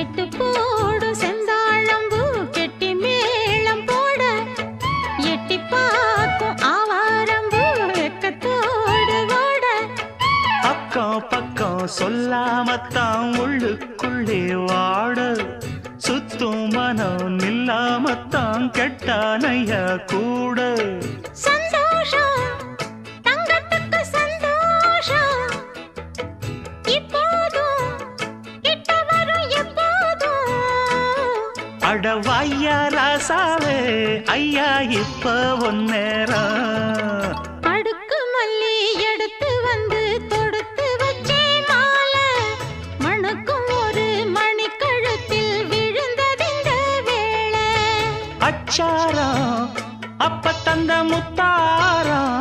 மெட்டு போடு செந்தாழம்பு கெட்டி மேளம் போட. எட்டி பார்க்கும் ஆவாரம்பு வெக்கத்தோடு ஓட. அக்கம் பக்கம் சொல்லாமத்தான் உள்ளுக்குள்ளே வாட. சுத்தும் மனம் நில்லாமத்தான் கெட்டானையா கூட. அடவாய்யா ராசாவே ஐயா இப்ப ஒன்னேரம் அடுக்கு மல்லி எடுத்து வந்து தொடுத்து வச்சே மால. மணக்கும் ஒரு மணிக்கழுத்தில் விழுந்ததிந்த வேளை. அச்சாரம் அப்ப தந்த முத்தாரம்